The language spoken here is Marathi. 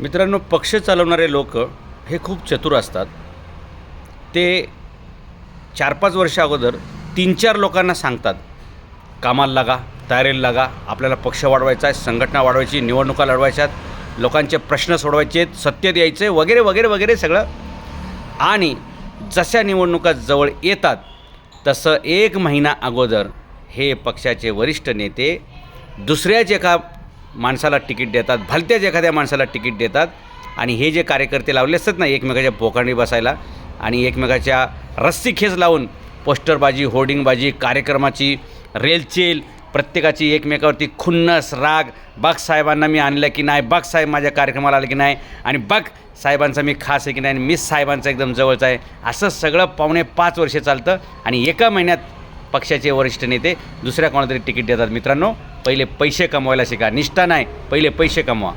मित्रांनो पक्ष चालवणारे लोक हे खूप चतुर असतात. ते चार पाच वर्ष अगोदर तीन चार लोकांना सांगतात कामाला लागा तयारीला लागा आपल्याला पक्ष वाढवायचा आहे संघटना वाढवायची निवडणुका लढवायच्यात लोकांचे प्रश्न सोडवायचे आहेत सत्य द्यायचं आहे वगैरे वगैरे वगैरे सगळं. आणि जशा निवडणुका जवळ येतात तसं एक महिना अगोदर हे पक्षाचे वरिष्ठ नेते दुसऱ्याच एका माणसाला तिकीट देतात भलत्याच एखाद्या माणसाला तिकीट देतात आणि हे जे कार्यकर्ते लावले असतात ना एकमेकाच्या पोकांडी बसायला आणि एकमेकाच्या रस्सी खेच लावून पोस्टरबाजी होर्डिंगबाजी कार्यक्रमाची रेलचेल प्रत्येकाची एकमेकावरती खुन्नस राग बघ साहेबांना मी आणलं की नाही बघ साहेब माझ्या कार्यक्रमाला आलं की नाही आणि बघ साहेबांचा मी खास आहे की नाही आणि मिस साहेबांचा एकदम जवळचा आहे. असं सगळं पावणे पाच वर्षे चालतं आणि एका महिन्यात पक्षाचे वरिष्ठ नेते दुसऱ्या कोणातरी तिकीट देतात मित्रांनो? पहिले पैसे कमवायला शिका. निष्ठा नाही. पहिले पैसे कमवा.